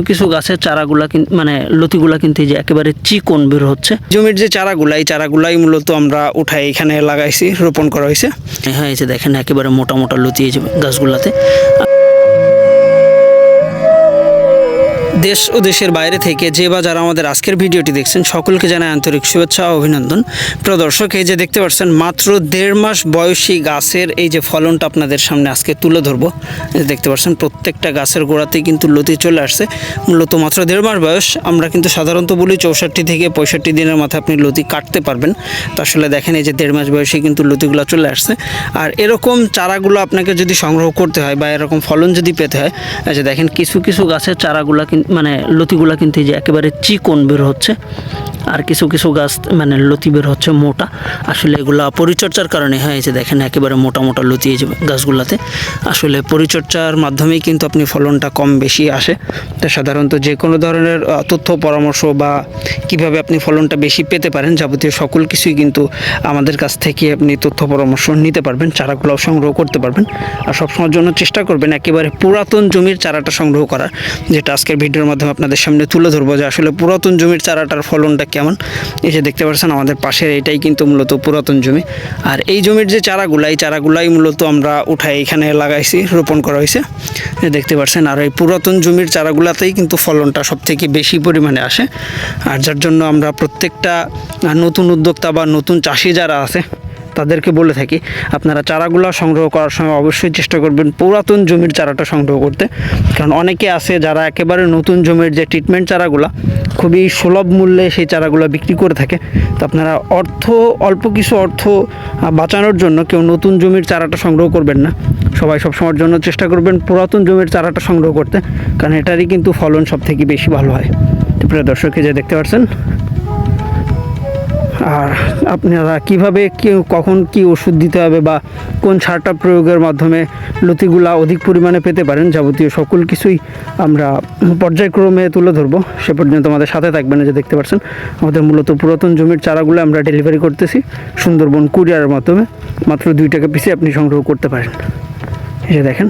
কিছু কিছু গাছের চারাগুলা মানে লতিগুলা কিন্তু এই যে একেবারে চিকন বের হচ্ছে। জমির যে চারাগুলা এই চারাগুলাই মূলত আমরা উঠাই এখানে লাগাইছি রোপণ করা হয়েছে। হ্যাঁ এই যে দেখেন একেবারে মোটা মোটা লতি এই যে গাছগুলাতে। দেশ ও দেশের বাইরে থেকে যে বা যারা আমাদের আজকের ভিডিওটি দেখছেন, সকলকে জানাই আন্তরিক শুভেচ্ছা ও অভিনন্দন। প্রদর্শক এই যে দেখতে পাচ্ছেন, মাত্র দেড় মাস বয়সী গাছের এই যে ফলনটা আপনাদের সামনে আজকে তুলে ধরবো। দেখতে পাচ্ছেন, প্রত্যেকটা গাছের গোড়াতেই কিন্তু লতি চলে আসছে। মূলত মাত্র দেড় মাস বয়স, আমরা কিন্তু সাধারণত বলি চৌষট্টি থেকে পঁয়ষট্টি দিনের মাথায় আপনি লতি কাটতে পারবেন। তো আসলে দেখেন, এই যে দেড় মাস বয়সে কিন্তু লতিগুলো চলে আসছে। আর এরকম চারাগুলো আপনাকে যদি সংগ্রহ করতে হয় বা এরকম ফলন যদি পেতে হয় যে দেখেন, কিছু কিছু গাছের চারাগুলা কিন- মানে লতিগুলা কিন্তু এই যে একেবারে চিকন বের হচ্ছে, আর কিছু কিছু গাছ মানে লতি বের হচ্ছে মোটা। আসলে এগুলা পরিচর্যার কারণে, হয়, এই যে দেখেন একেবারে মোটা মোটা লতি এই যে গাছগুলাতে। আসলে পরিচর্যার মাধ্যমেই কিন্তু আপনি ফলনটা কম বেশি আসে। তো সাধারণত যে কোনো ধরনের তথ্য পরামর্শ বা কীভাবে আপনি ফলনটা বেশি পেতে পারেন যাবতীয় সকল কিছুই কিন্তু আমাদের কাছ থেকে আপনি তথ্য পরামর্শ নিতে পারবেন চারাগুলো সংগ্রহ করতে পারবেন। আর সবসময়ের জন্য চেষ্টা করবেন একেবারে পুরাতন জমির চারাটা সংগ্রহ করার, যেটা আজকের ভিডিওর মাধ্যমে আপনাদের সামনে তুলে ধরবো যে আসলে পুরাতন জমির চারাটার ফলনটা কেমন। এই যে দেখতে পাচ্ছেন আমাদের পাশের এটাই কিন্তু মূলত পুরাতন জমি। আর এই জমির যে চারাগুলা, এই চারাগুলাই মূলত আমরা উঠাই এখানে লাগাইছি, রোপণ করা হয়েছে। দেখতে পাচ্ছেন, আর এই পুরাতন জমির চারাগুলাতেই কিন্তু ফলনটা সব থেকে বেশি পরিমাণে আসে। আর যার জন্য আমরা প্রত্যেকটা নতুন উদ্যোক্তা বা নতুন চাষি যারা আছে তাদেরকে বলে থাকি, আপনারা চারাগুলো সংগ্রহ করার সময় অবশ্যই চেষ্টা করবেন পুরাতন জমির চারাটা সংগ্রহ করতে। কারণ অনেকে আছে যারা একেবারে নতুন জমির যে ট্রিটমেন্ট চারাগুলো, খুবই সুলভ মূল্যে সেই চারাগুলো বিক্রি করে থাকে। তো আপনারা অর্থ, অল্প কিছু অর্থ বাঁচানোর জন্য কেউ নতুন জমির চারাটা সংগ্রহ করবেন না। সবাই সবসময়ের জন্য চেষ্টা করবেন পুরাতন জমির চারাটা সংগ্রহ করতে, কারণ এটারই কিন্তু ফলন সব থেকে বেশি ভালো হয়। প্রিয় দর্শক যে দেখতে পাচ্ছেন আর আপনারা কীভাবে কখন কি ওষুধ দিতে হবে বা কোন সারটা প্রয়োগের মাধ্যমে লতিগুলা অধিক পরিমাণে পেতে পারেন যাবতীয় সকল কিছুই আমরা পর্যায়ক্রমে তুলে ধরবো। সে পর্যন্ত আমাদের সাথে থাকবেন যে দেখতে পাচ্ছেন, আমাদের মূলত পুরাতন জমির চারাগুলো আমরা ডেলিভারি করতেছি সুন্দরবন কুরিয়ারের মাধ্যমে। মাত্র দুই টাকা পিসে আপনি সংগ্রহ করতে পারেন। যে দেখেন।